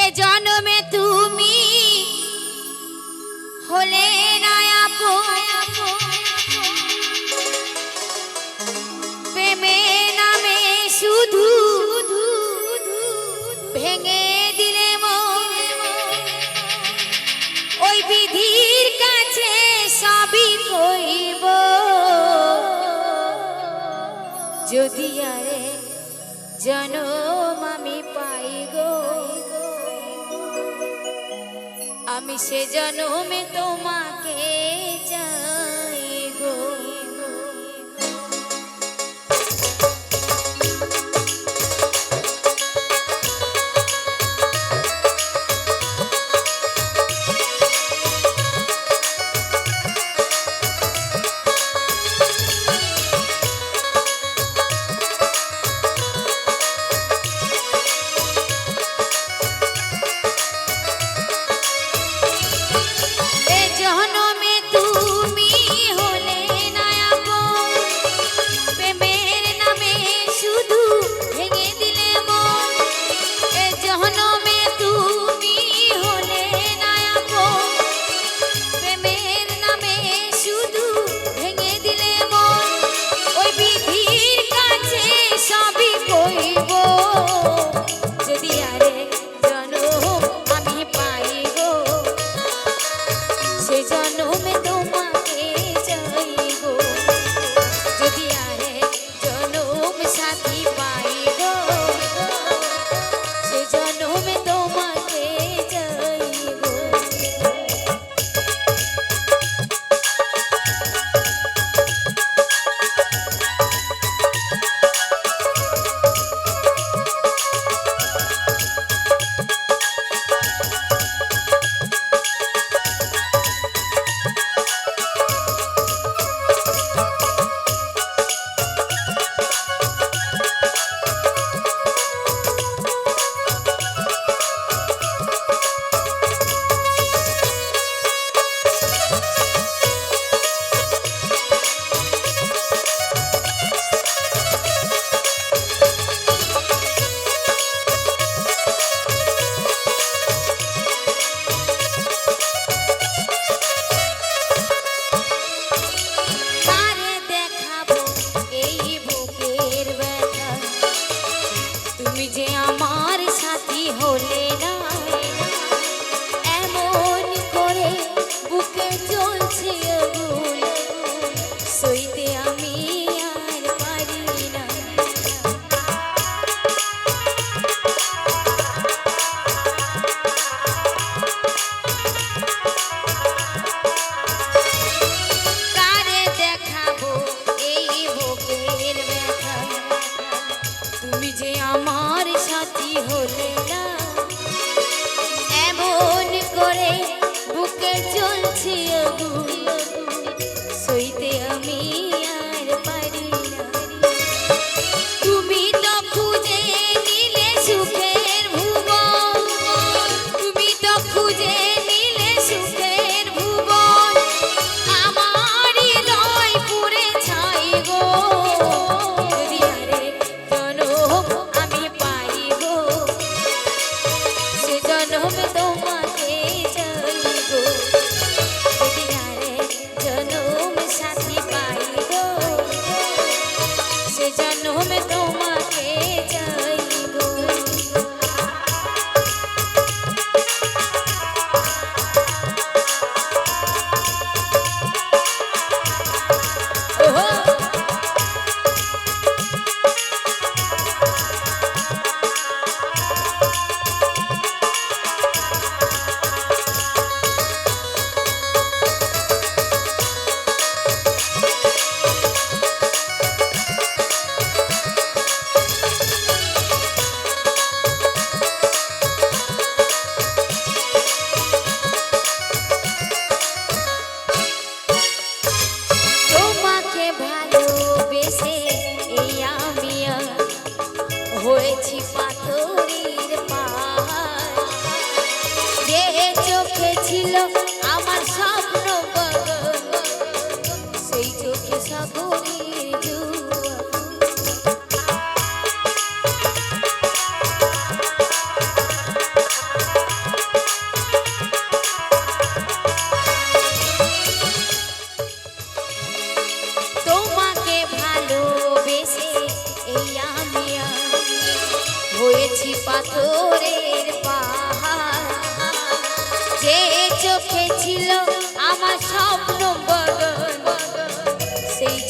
এ জন্মে তুমি হলে শুধু ভেঙে দিলে। ওই বিধির যদি আরে জনম আমি পাই গো। আমি সে জনমে তোমাকে চাই। জনমে তো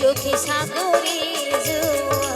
চোখে সাগরে জোয়া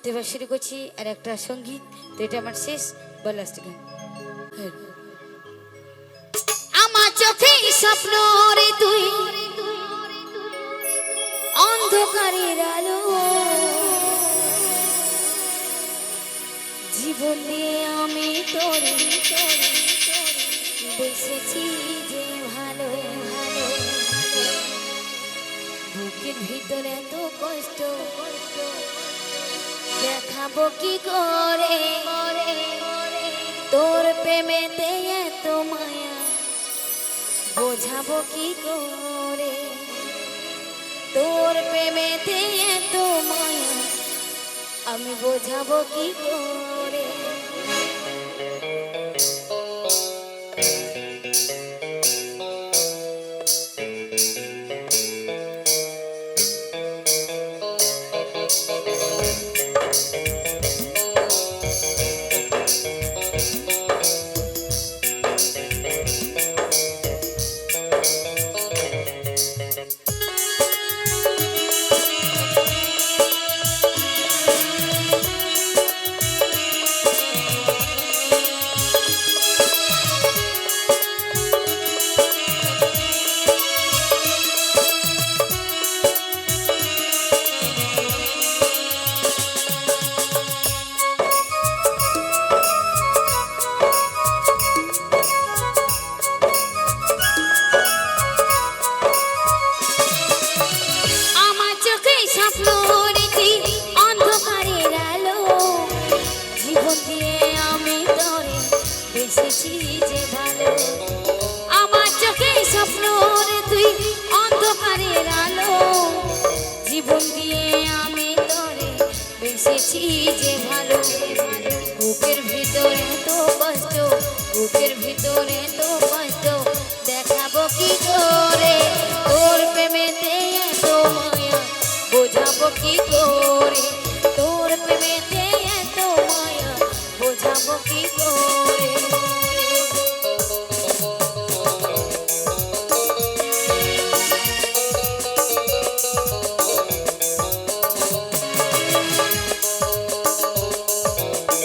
তো এবার শুরু করছি আর একটা সংগীত, তো এটা আমার শেষ বা লাস্ট গান। হ্যাঁ। আমার চোখে স্বপ্ন রে তুই, অন্ধকারের আলো। জীবন দিয়ে আমি তোর বেসেছি যে ভালো ভালো। বুকের ভিতরে এত কষ্ট কষ্ট দেখাবো কি করে? তোর প্রেমেতে এত মায়া, বোঝাবো কি করে? তোর প্রেমেতে এত মায়া, আমি বোঝাবো কি করে?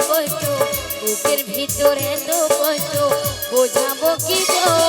কষ্ট বুকের ভিতরে তো কষ্ট বোঝাবো কি তো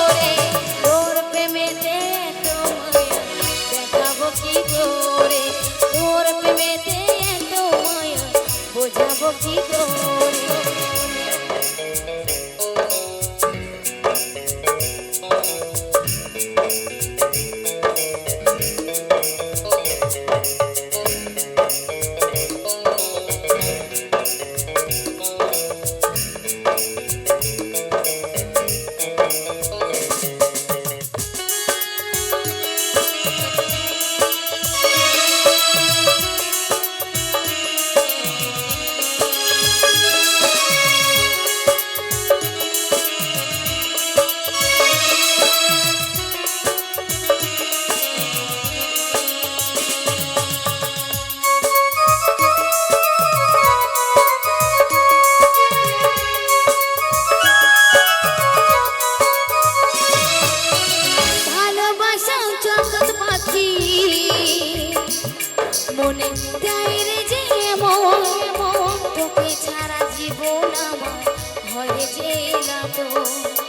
আমার ঘরে যে না তো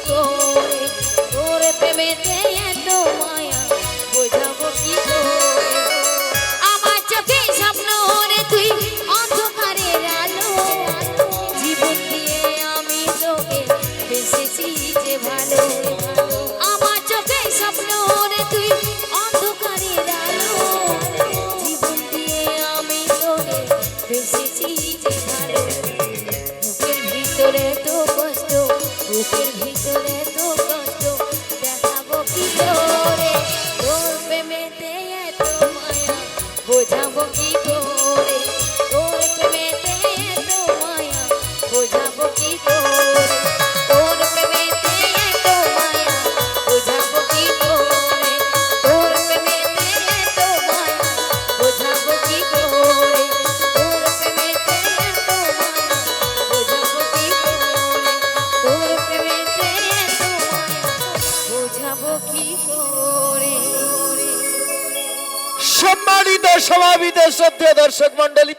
তোরে তোরে প্রেমেতে মন্ডলী